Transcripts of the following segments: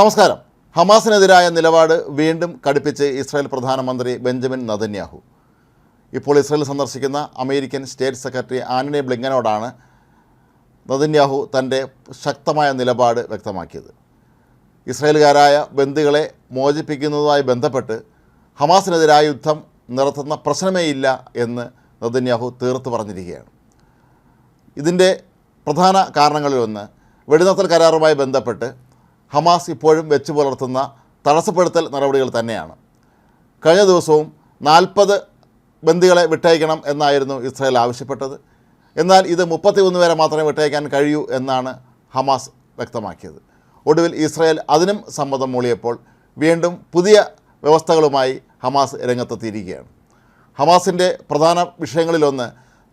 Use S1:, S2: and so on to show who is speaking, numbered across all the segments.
S1: നമസ്കാരം. ഹമാസിനെതിരായ നിലപാട് വീണ്ടും കടുപ്പിച്ച് ഇസ്രായേൽ പ്രധാനമന്ത്രി ബെഞ്ചമിൻ നതന്യാഹു. ഇപ്പോൾ ഇസ്രായേൽ സന്ദർശിക്കുന്ന അമേരിക്കൻ സ്റ്റേറ്റ് സെക്രട്ടറി ആന്റണി ബ്ലിങ്കനോടാണ് നതന്യാഹു തന്റെ ശക്തമായ നിലപാട് വ്യക്തമാക്കിയത്. ഇസ്രായേലുകാരായ ബന്ദികളെ മോചിപ്പിക്കുന്നതുമായി ബന്ധപ്പെട്ട് ഹമാസിനെതിരായ യുദ്ധം നിർത്തുന്ന പ്രശ്നമേയില്ല എന്ന് നതന്യാഹു തീർത്തു പറഞ്ഞിരിക്കുകയാണ്. ഇതിന്റെ പ്രധാന കാരണങ്ങളിലൊന്ന് വെടിനിർത്തൽ കരാറുമായി ബന്ധപ്പെട്ട് ഹമാസ് ഇപ്പോഴും വെച്ചു പുലർത്തുന്ന തടസ്സപ്പെടുത്തൽ നടപടികൾ തന്നെയാണ്. കഴിഞ്ഞ ദിവസവും നാൽപ്പത് ബന്ദികളെ വിട്ടയക്കണം എന്നായിരുന്നു ഇസ്രായേൽ ആവശ്യപ്പെട്ടത്. എന്നാൽ ഇത് മുപ്പത്തിയൊന്ന് വരെ മാത്രമേ വിട്ടയക്കാൻ കഴിയൂ എന്നാണ് ഹമാസ് വ്യക്തമാക്കിയത്. ഒടുവിൽ ഇസ്രായേൽ അതിനും സമ്മതം മൂളിയപ്പോൾ വീണ്ടും പുതിയ വ്യവസ്ഥകളുമായി ഹമാസ് രംഗത്തെത്തിയിരിക്കുകയാണ്. ഹമാസിന്റെ പ്രധാന വിഷയങ്ങളിലൊന്ന്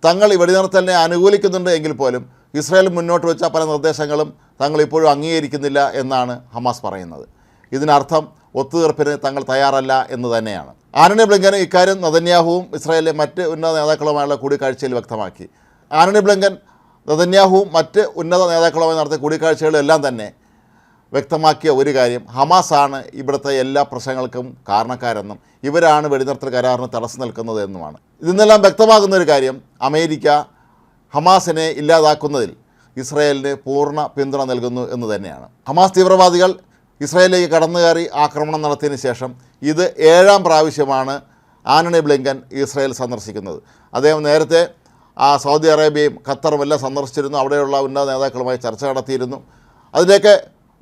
S1: തങ്ങൾ ഈ വെടിനിർത്തലിനെ അനുകൂലിക്കുന്നുണ്ട് എങ്കിൽ പോലും ഇസ്രായേൽ മുന്നോട്ട് വെച്ച പല നിർദ്ദേശങ്ങളും തങ്ങൾ ഇപ്പോഴും അംഗീകരിക്കുന്നില്ല എന്നാണ് ഹമാസ് പറയുന്നത്. ഇതിനർത്ഥം ഒത്തുതീർപ്പിന് തങ്ങൾ തയ്യാറല്ല എന്ന് തന്നെയാണ്. ആനണി ബ്ലിങ്കൻ ഇക്കാര്യം നദന്യാഹുവും ഇസ്രായേലിലെ മറ്റ് ഉന്നത നേതാക്കളുമായുള്ള കൂടിക്കാഴ്ചയിൽ വ്യക്തമാക്കി. ആനണി ബ്ലിങ്കൻ നദന്യാഹുവും മറ്റ് ഉന്നത നേതാക്കളുമായി നടത്തിയ കൂടിക്കാഴ്ചകളിലെല്ലാം തന്നെ വ്യക്തമാക്കിയ ഒരു കാര്യം ഹമാസാണ് ഇവിടുത്തെ എല്ലാ പ്രശ്നങ്ങൾക്കും കാരണക്കാരെന്നും ഇവരാണ് വെടിനിർത്തൽ കരാറിന് തടസ്സം നിൽക്കുന്നത് എന്നുമാണ് നിന്നെല്ലാം വ്യക്തമാകുന്ന ഒരു കാര്യം അമേരിക്ക ഹമാസിനെ ഇല്ലാതാക്കുന്നതിൽ ഇസ്രായേലിന് പൂർണ പിന്തുണ നൽകുന്നു എന്ന് തന്നെയാണ്. ഹമാസ് തീവ്രവാദികൾ ഇസ്രായേലിലേക്ക് കടന്നു കയറി ആക്രമണം നടത്തിയതിന് ശേഷം ഇത് ഏഴാം പ്രാവശ്യമാണ് ആന്റണി ബ്ലിങ്കൻ ഇസ്രായേൽ സന്ദർശിക്കുന്നത്. അദ്ദേഹം നേരത്തെ ആ സൗദി അറേബ്യയും ഖത്തറും എല്ലാം സന്ദർശിച്ചിരുന്നു. അവിടെയുള്ള ഉന്നത നേതാക്കളുമായി ചർച്ച നടത്തിയിരുന്നു. അതിലേക്ക്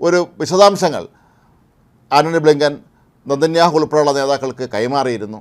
S1: ഒരു വിശദാംശങ്ങൾ ആന്റണി ബ്ലിങ്കൻ നന്ദന്യാഹു ഉൾപ്പെടെയുള്ള നേതാക്കൾക്ക് കൈമാറിയിരുന്നു.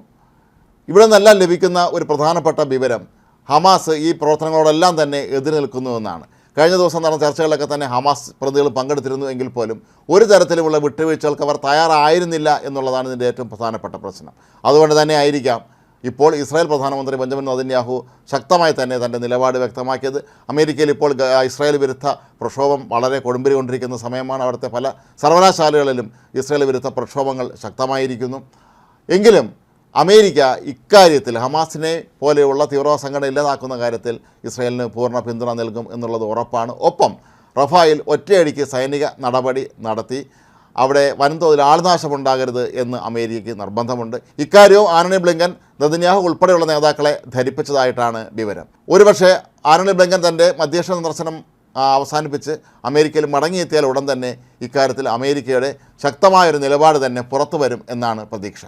S1: ഇവിടെ നിന്നെല്ലാം ലഭിക്കുന്ന ഒരു പ്രധാനപ്പെട്ട വിവരം ഹമാസ് ഈ പ്രവർത്തനങ്ങളോടെല്ലാം തന്നെ എതിര് നിൽക്കുന്നുവെന്നാണ് കഴിഞ്ഞ ദിവസം നടന്ന ചർച്ചകളിലൊക്കെ തന്നെ ഹമാസ് പ്രതികൾ പങ്കെടുത്തിരുന്നു എങ്കിൽ പോലും ഒരു തരത്തിലുമുള്ള വിട്ടുവീഴ്ചകൾക്ക് അവർ തയ്യാറായിരുന്നില്ല എന്നുള്ളതാണ് ഇതിന്റെ ഏറ്റവും പ്രധാനപ്പെട്ട പ്രശ്നം. അതുകൊണ്ട് തന്നെ ആയിരിക്കാം ഇപ്പോൾ ഇസ്രായേൽ പ്രധാനമന്ത്രി ബെഞ്ചമിൻ നദന്യാഹു ശക്തമായി തന്നെ തന്റെ നിലപാട് വ്യക്തമാക്കിയത്. അമേരിക്കയിൽ ഇപ്പോൾ ഇസ്രായേൽ വിരുദ്ധ പ്രക്ഷോഭം വളരെ കൊടുമ്പിരി കൊണ്ടിരിക്കുന്ന സമയമാണ് അവിടുത്തെ പല സർവകലാശാലകളിലും ഇസ്രായേൽ വിരുദ്ധ പ്രക്ഷോഭങ്ങൾ ശക്തമായിരിക്കുന്നു. എങ്കിലും അമേരിക്ക ഇക്കാര്യത്തിൽ ഹമാസിനെ പോലെയുള്ള തീവ്രവാദ സംഘടന ഇല്ലാതാക്കുന്ന കാര്യത്തിൽ ഇസ്രായേലിന് പൂർണ പിന്തുണ നൽകും എന്നുള്ളത് ഉറപ്പാണ്. ഒപ്പം റഫായിൽ ഒറ്റയടിക്ക് സൈനിക നടപടി നടത്തി. അവിടെ വൻതോതിൽ ആൾനാശമുണ്ടാകരുത് എന്ന് അമേരിക്കയ്ക്ക് നിർബന്ധമുണ്ട്. ഇക്കാര്യവും ആനണി ബ്ലിങ്കൻ നദിന്യാഹു ഉൾപ്പെടെയുള്ള നേതാക്കളെ ധരിപ്പിച്ചതായിട്ടാണ് വിവരം. ഒരുപക്ഷെ ആനണി ബ്ലിങ്കൻ തന്റെ മധ്യക്ഷ സന്ദർശനം അവസാനിപ്പിച്ച് അമേരിക്കയിൽ മടങ്ങിയെത്തിയാൽ ഉടൻ തന്നെ ഇക്കാര്യത്തിൽ അമേരിക്കയുടെ ശക്തമായൊരു നിലപാട് തന്നെ പുറത്തു വരും എന്നാണ് പ്രതീക്ഷ.